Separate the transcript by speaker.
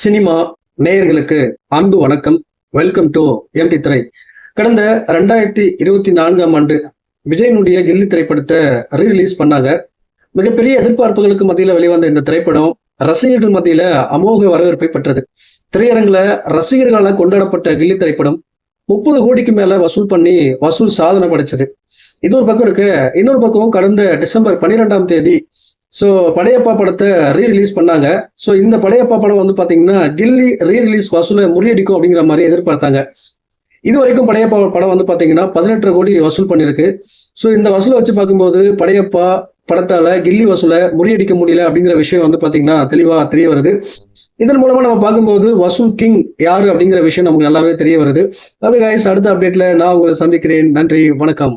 Speaker 1: Cinema நேயர்களுக்கு அன்பு வணக்கம். வெல்கம் டு எம்டி திரை கடந்த ரெண்டாயிரத்தி இருபத்தி நான்காம் ஆண்டு விஜயனுடைய கில்லி திரைப்படத்தை ரீரிலீஸ் பண்ணாங்க. மிகப்பெரிய எதிர்பார்ப்புகளுக்கு மத்தியில் வெளிவந்த இந்த திரைப்படம் ரசிகர்கள் மத்தியில அமோக வரவேற்பை பெற்றது. திரையரங்குல ரசிகர்களால் கொண்டாடப்பட்ட கில்லி திரைப்படம் முப்பது கோடிக்கு மேல வசூல் பண்ணி வசூல் சாதனை படைச்சது. இது ஒரு பக்கம் இருக்கு. இன்னொரு பக்கம் கடந்த டிசம்பர் பன்னிரெண்டாம் தேதி ஸோ படையப்பா படத்தை ரீ ரிலீஸ் பண்ணாங்க. ஸோ இந்த படையப்பா படம் வந்து பார்த்தீங்கன்னா கில்லி ரீ ரிலீஸ் வசூலை முறியடிக்கும் அப்படிங்கிற மாதிரி எதிர்பார்த்தாங்க. இது வரைக்கும் படையப்பா படம் வந்து பார்த்தீங்கன்னா பதினெட்டு கோடி வசூல் பண்ணியிருக்கு ஸோ இந்த வசூலை வச்சு பார்க்கும்போது படையப்பா படத்தால கில்லி வசூலை முறியடிக்க முடியல அப்படிங்கிற விஷயம் வந்து பார்த்தீங்கன்னா தெளிவாக தெரிய வருது. இதன் மூலமா நம்ம பார்க்கும்போது வசூல் கிங் யாரு அப்படிங்கிற விஷயம் நமக்கு நல்லாவே தெரிய வருது. அது கைஸ் அடுத்த அப்டேட்ல நான் உங்களை சந்திக்கிறேன். நன்றி வணக்கம்.